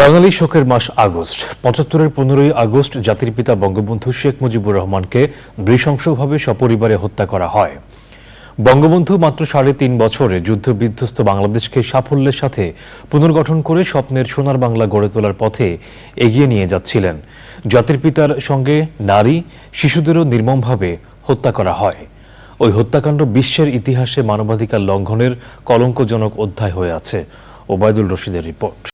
বাঙালি শোকের মাস আগস্ট। পঁচাত্তরের পনেরোই আগস্ট জাতির পিতা বঙ্গবন্ধু শেখ মুজিবুর রহমানকে নৃশংসভাবে সপরিবারে হত্যা করা হয়। বঙ্গবন্ধু মাত্র সাড়ে তিন বছরে যুদ্ধ বিধ্বস্ত বাংলাদেশকে সাফল্যের সাথে পুনর্গঠন করে স্বপ্নের সোনার বাংলা গড়ে তোলার পথে এগিয়ে নিয়ে যাচ্ছিলেন। জাতির পিতার সঙ্গে নারী, শিশুদেরও নির্মমভাবে হত্যা করা হয়। ওই হত্যাকাণ্ড বিশ্বের ইতিহাসে মানবাধিকার লঙ্ঘনের কলঙ্কজনক অধ্যায় হয়ে আছে। ওবায়দুল রশিদের রিপোর্ট।